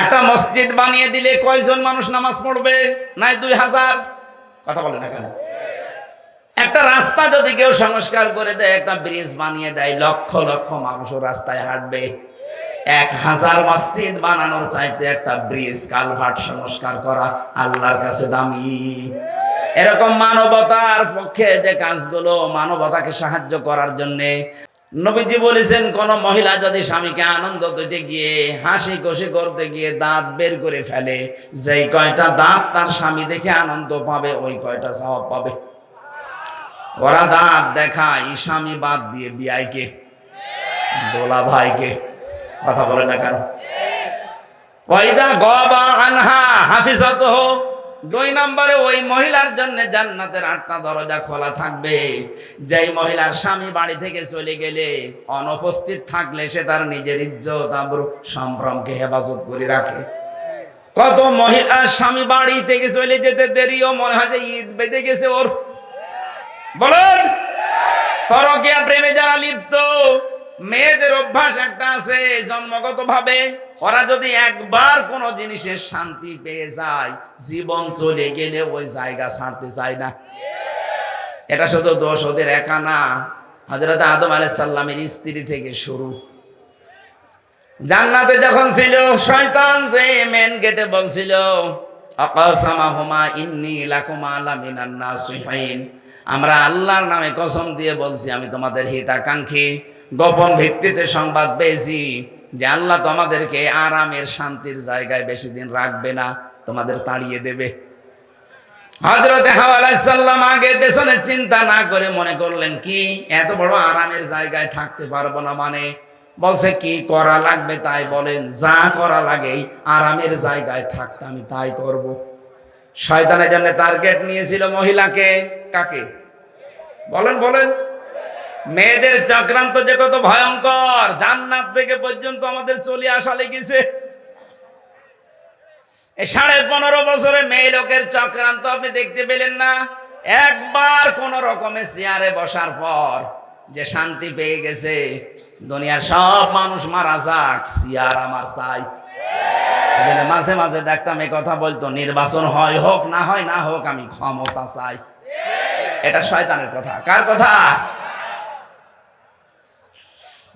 একটা মসজিদ বানিয়ে দিলে কয়জন মানুষ নামাজ পড়বে? নাই দুই হাজার। কথা বলে না কেন? একটা রাস্তা যদি কেউ সংস্কার করে দেয়, একটা ব্রিজ বানিয়ে দেয়, লক্ষ লক্ষ মানুষও রাস্তায় হাঁটবে। এক হাজার মসজিদ বানানোর চাইতে একটা ব্রিজ, কালভার্ট সংস্কার করা আল্লাহর কাছে দামি। এরকম মানবতার পক্ষে যে কাজগুলো, মানবতাকে সাহায্য করার জন্যে নবীজি বলেছেন, কোন মহিলা যদি স্বামীকে আনন্দ দিতে গিয়ে, হাসি খুশি করতে গিয়ে দাঁত বের করে ফেলে, যেই কয়টা দাঁত তার স্বামী দেখে আনন্দ পাবে, ওই কয়টা স্বভাব পাবে? ওরা দাঁত দেখায়, স্বামী বাদ দিয়ে বিয়াইকে, দোলা ভাইকে, কথা বলে না কেন? ওয়াইদা গবা আনহা হাফিজাত দুই নম্বরে ওই মহিলার জন্য জান্নাতের আটটা দরজা খোলা থাকবে। যেই মহিলার স্বামী বাড়ি থেকে চলে গেলে অনুপস্থিত থাকলে সে তার নিজের ইজ্জত, আবরু সম্ভ্রমকে হেফাজত করে রাখে। কত মহিলার স্বামী বাড়ি থেকে চলে যেতে দেরিও মনে হয় যে ঈদ বেঁধে গেছে ওর। বলেন, পরকিয়া প্রেমে যারা লিপ্ত মেয়েদের অভ্যাস একটা আছে জন্মগত ভাবে ওরা যদি একবার কোনো জিনিসের শান্তি পেয়ে যায়, জীবন চলে গেলে ওই জায়গা ছাড়তে চায় না। এটা শুধু দোষ, ওদের একা না। হজরত আদম আলাইসাল্লামের স্ত্রী থেকে শুরু। জান্নাতে যখন ছিল, শয়তান যে মেন গেটে বলছিল আমরা আল্লাহর নামে কসম দিয়ে বলছি, আমি তোমাদের হিতাকাঙ্ক্ষী। গোপন ভিত্তিতে সংবাদ পেয়েছি যে আল্লাহ তোমাদেরকে আরামের শান্তির জায়গায় বেশি দিন রাখবে না, তোমাদের তাড়িয়ে দেবে। হজরতে হাওয়ালাম আগে পেছনে চিন্তা না করে মনে করলেন, কি, এত বড় আরামের জায়গায় থাকতে পারব না মানে? বলছে, কি করা লাগবে তাই বলেন, যা করা লাগে আরামের জায়গায় থাকতে আমি তাই করব। শয়তানের জন্য টার্গেট নিয়েছিল মহিলাকে, কাকে? বলেন বলেন। মেয়েদের চক্রান্ত যে কত ভয়ঙ্কর, জান্নাত থেকে পর্যন্ত আমাদের চলে আসা লেগেছে। সাড়ে পনেরো বছরে মেয়ে লোকের চক্রান্ত আপনি দেখতে পেলেন না? একবার কোন রকমে চেয়ারে বসার পর যে শান্তি পেয়ে গেছে, দুনিয়ার সব মানুষ মারা যাক, চেয়ার আমার চাই। মাঝে মাঝে দেখতাম এ কথা বলতো, নির্বাচন হয় হোক না হয় না হোক, আমি ক্ষমতা চাই। এটা শয়তানের কথা। কার কথা?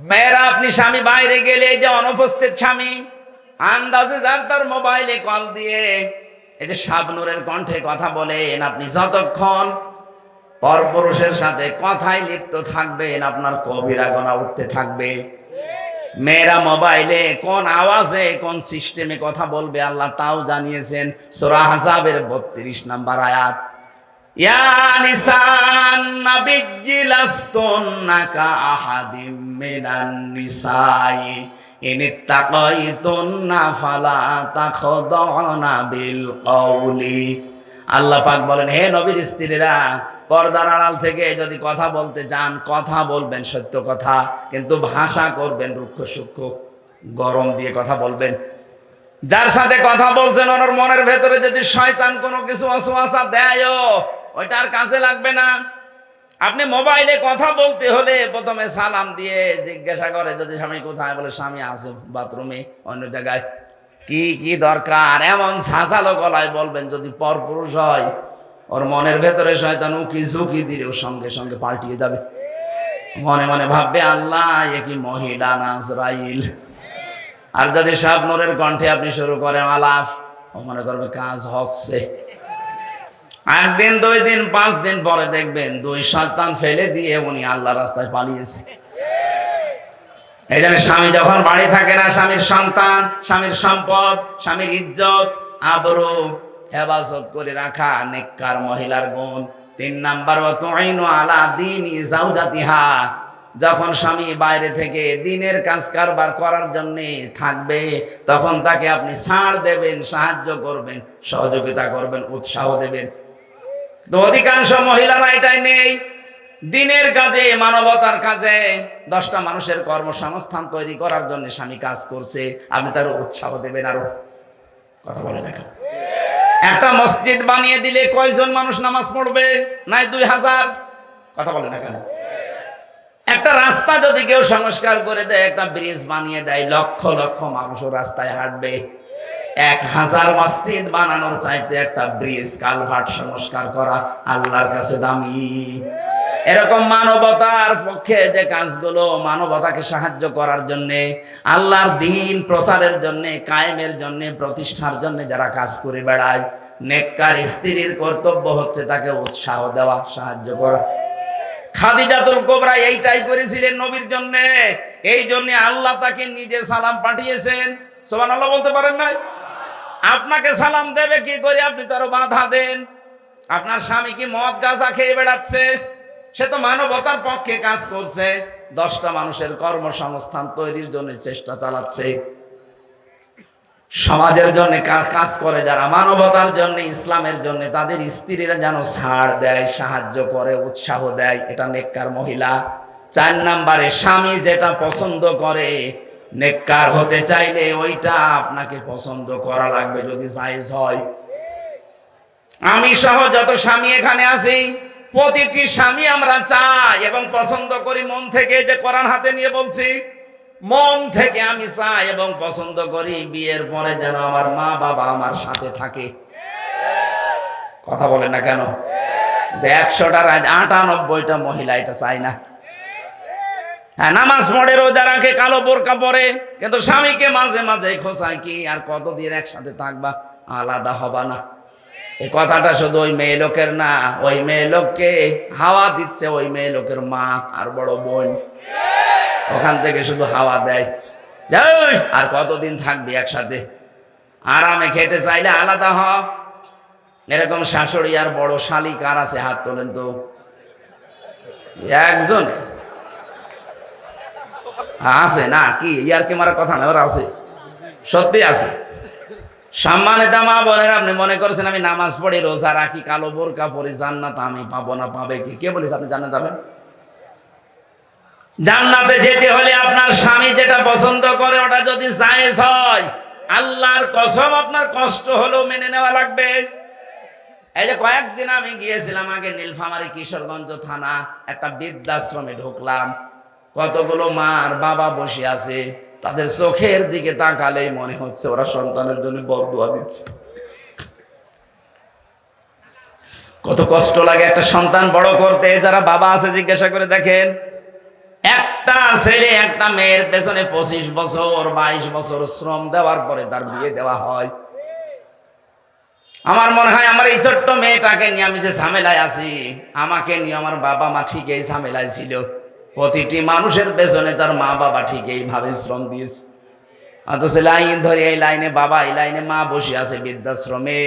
মেয়েরা, আপনি স্বামী বাইরে গেলে এই যে অনুপস্থিত স্বামী, আন্দাজে যার তার মোবাইলে কল দিয়ে এই যে শাবনুরের কণ্ঠে কথা বলেন আপনি যতক্ষণ পরপুরুষের সাথে কথায় লিপ্ত থাকবেন, আপনার কবিরা গনা উঠতে থাকবে। মেয়েরা মোবাইলে কোন আওয়াজে, কোন সিস্টেমে কথা বলবে, আল্লাহ তাও জানিয়েছেন, সোরা বত্রিশ নাম্বার আয়াত। আল্লাহ পাক বলেন, হে নবীর স্ত্রীরা, পর্দার আড়াল থেকে যদি কথা বলতে যান, কথা বলবেন, সত্য কথা, কিন্তু ভাষা করবেন, রুক্ষ সূক্ষ্ম গরম দিয়ে কথা বলবেন। যার সাথে কথা বলছেন, ওনার মনের ভেতরে যদি শয়তান কোনো কিছু অসুয়াশা দেয় ওইটা আর কাজে লাগবে না। আপনি মোবাইলে কথা বলতে হলে প্রথমে সালাম দিয়ে জিজ্ঞাসা করে, যদি স্বামী কোথায়? বলে, স্বামী আছে বাথরুমে, অন্য জায়গায়। কি কি দরকার? এমন ছাঁচালো গলায় বলবেন, যদি পরপুরুষ হয়, ওর মনের ভেতরে শয়তান উকি ঝুঁকি দিলে ওর সঙ্গে সঙ্গে পাল্টিয়ে যাবে। মনে মনে ভাববে, আল্লাহ, এ কি মহিলা নাজরাইল আর যদি শাবনুরের কণ্ঠে আপনি শুরু করেন আলাপ ও মনে করবে, কাজ হচ্ছে। একদিন, দুই দিন, পাঁচ দিন পরে দেখবেন দুই সন্তান ফেলে দিয়ে উনি আল্লাহ রাস্তায় পালিয়েছে। এই জন্য স্বামী যখন বাড়ি থাকে না, স্বামীর সন্তান, স্বামীর সম্পদ, স্বামীর ইজ্জত, আবরু, হেফাজত করে রাখা নেককার মহিলার গুণ। তিন নাম্বার আলা দিন জাউজাতিহা যখন স্বামী বাইরে থেকে দিনের কাজ কারবার করার জন্য থাকবে, তখন তাকে আপনি ছাড় দেবেন, সাহায্য করবেন, সহযোগিতা করবেন, উৎসাহ দেবেন। তো অধিকাংশ মহিলারা এটাই নেই। দিনের কাজে, মানবতার কাজে দশটা মানুষের কর্মসংস্থান তৈরি করার জন্য স্বামী কাজ করছে। আপনি তার উৎসাহ দেবেন আরও। কথা বলে দেখা। একটা মসজিদ বানিয়ে দিলে কয়জন মানুষ নামাজ পড়বে? নাই দুই হাজার। কথা বলে না কেন একটা রাস্তা যদি কেউ সংস্কার করে দেয়, একটা ব্রিজ বানিয়ে দেয়, লক্ষ লক্ষ মানুষও রাস্তায় হাঁটবে। এক হাজার মসজিদ বানানোর চাইতে একটা ব্রিজ কালভার্ট সংস্কার করা আল্লাহর কাছে দামি। এরকম মানবতার পক্ষে যে কাজগুলো মানবতাকে সাহায্য করার জন্য, আল্লাহর দিন প্রচারের জন্য, কায়েমের জন্য, প্রতিষ্ঠার জন্য যারা কাজ করে বেড়ায়, নেককার স্ত্রীর কর্তব্য হচ্ছে তাকে উৎসাহ দেওয়া, সাহায্য করা। খাদিজাতুল কোবরা এইটাই করেছিলেন নবীর জন্য। এই জন্য আল্লাহ তাকে নিজে সালাম পাঠিয়েছেন। সোমান আল্লাহ বলতে পারেন না আপনাকে সালাম দেবে, কি করে আপনি তার বাধা দেন। আপনার স্বামী কি মদ গাঁজা খেয়ে বেড়াচ্ছে? সে তো মানবতার পক্ষে কাজ করছে। দশটা মানুষের কর্মসংস্থান তৈরির জন্য চেষ্টা চালাচ্ছে। সমাজের জন্য কাজ করে যারা, মানবতার জন্য, ইসলামের জন্য, তাদের স্ত্রীরা যেন ছাড় দেয়, সাহায্য করে, উৎসাহ দেয়, এটা নেককার মহিলা। চার নাম্বারে, স্বামী যেটা পছন্দ করে নেককার হতে চাইলে ওইটা আপনাকে পছন্দ করা লাগবে যদি সাইজ হয়। আমি সহ যত স্বামী এখানে আছি। প্রতিটি স্বামী আমরা চাই এবং পছন্দ করি মন থেকে, যে কোরআন হাতে নিয়ে বলছি, মন থেকে আমি চাই এবং পছন্দ করি বিয়ের পরে যেন আমার মা বাবা আমার সাথে থাকে। কথা বলে না কেন? একশোটার আজ আটানব্বইটা মহিলা এটা চাই না। নামাজ পড়ে, রোজা রাখে, কালো বোরকা পরে, কিন্তু স্বামীকে মাঝে মাঝে খোঁচায় কি আর কতদিন একসাথে থাকবা? আলাদা হবা না। এই কথাটা শুধু ওই মেয়ে লোকের না, ওই মেয়ে লোককে হাওয়া দিচ্ছে ওই মেয়ে লোকের মা আর বড় বোন। ওখান থেকে শুধু হাওয়া দেয়। আর কতদিন থাকবি একসাথে? আরামে খেতে চাইলে আলাদা হ। এরকম শাশুড়ি আর বড় শালি কার আছে, হাত তোলেন তো। একজন। আছে, না, কি? ইয়ার কি মারার কথা না, ওরা আছে। সত্যি আছে। সম্মানিত মা বোনের, আপনি মনে করছেন আমি নামাজ পড়ি, রোজা রাখি, কালো বোরকা পরি, জান্নাত আমি পাবো না, পাবে কি? কে বলিস আপনি জান্নাত পাবেন? জান্নাতে যেতে হলে আপনার স্বামী যেটা পছন্দ করে, ওটা যদি জায়েজ হয়, আল্লাহর কসম আপনার কষ্ট হলেও মেনে নেওয়া লাগবে। এই যে কয়েকদিন আমি গিয়েছিলাম আগে নীলফামারী কিশোরগঞ্জ থানা, একটা বৃদ্ধাশ্রমে ঢুকলাম। কতগুলো মার বাবা বসে আছে, তাদের চোখের দিকে তাকালেই মনে হচ্ছে ওরা সন্তানের জন্য বদুয়া দিচ্ছে। কত কষ্ট লাগে একটা সন্তান বড় করতে, যারা বাবা আছে জিজ্ঞাসা করে দেখেন, একটা ছেলে, একটা মেয়ের পেছনে পঁচিশ বছর, বাইশ বছর শ্রম দেওয়ার পরে তার বিয়ে দেওয়া হয়। আমার মনে হয় আমার এই ছোট্ট মেয়েটাকে নিয়ে আমি যে ঝামেলায় আছি, আমাকে নিয়ে আমার বাবা মা ঠিক এই ঝামেলায় ছিল। প্রতিটি মানুষের পেছনে তার মা বাবা ঠিক এইভাবে শ্রম দিয়েছে। অথচ লাইন ধরে এই লাইনে বাবা, এই লাইনে মা বসে আছে বৃদ্ধাশ্রমে।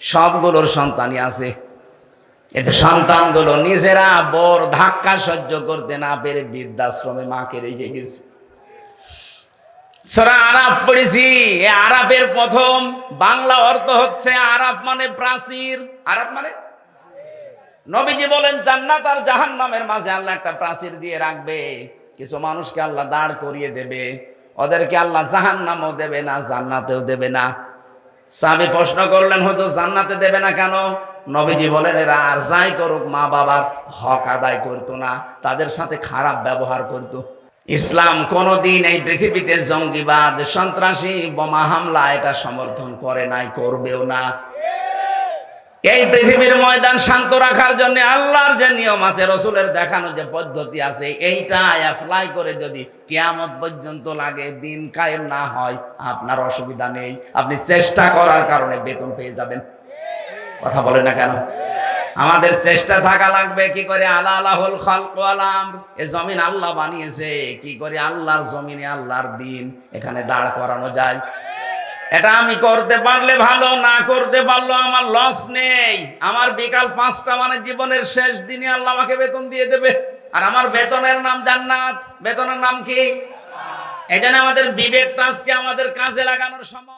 সবগুলোর সন্তানই আছে। এতে সন্তানগুলো নিজেরা বড় ধাক্কা সহ্য করতে না পেরে বৃদ্ধাশ্রমে মাকে রেখে গেছে। সারা আরাব পড়েছি, এ আরাবের প্রথম বাংলা অর্থ হচ্ছে আরাব মানে প্রাচীর। আরাব মানে নবীজি বলেন, জান্নাত আর জাহান্নামের মাঝে আল্লাহ একটা প্রাচীর দিয়ে রাখবে। কিছু মানুষকে আল্লাহ দাঁড় করিয়ে দেবে। ওদেরকে আল্লাহ জাহান্নামও দেবে না, জান্নাতেও দেবে না। সাহাবি প্রশ্ন করলেন হয়তো জান্নাতে দেবে না কেন? নবীজি বলেন, এরা আর যাই করুক, মা বাবার হক আদায় করতো না, তাদের সাথে খারাপ ব্যবহার করতো। ইসলাম কোনোদিন এই পৃথিবীতে জঙ্গিবাদ, সন্ত্রাসী, বোমা হামলা, এটা সমর্থন করে নাই, করবেও না। এই পৃথিবীর ময়দান শান্ত রাখার জন্য আল্লাহর যে নিয়ম আছে, রসুলের দেখানো যে পদ্ধতি আছে, এইটা অ্যাপ্লাই করে যদি কেয়ামত পর্যন্ত লাগে, দিন কায়েম না হয়, আপনার অসুবিধা নেই। আপনি চেষ্টা করার কারণে বেতন পেয়ে যাবেন। কথা বলে না কেন? আমাদের চেষ্টা থাকা লাগবে, কি করে? আল্লাহ আল্লাহুল খালক ওয়াল এ জমিন আল্লাহ বানিয়েছে, কি করে? আল্লাহর জমিনে আল্লাহর দিন, এখানে দাঁড় করানো যায়। এটা আমি করতে পারলে ভালো, না করতে পারল আমার লস নেই। আমার বিকাল পাঁচটা মানে জীবনের শেষ দিনে আল্লাহ আমাকে বেতন দিয়ে দেবে। আর আমার বেতনের নাম জান্নাত। বেতনের নাম কি? এখানে আমাদের বিবেক আজকে আমাদের কাজে লাগানোর সময়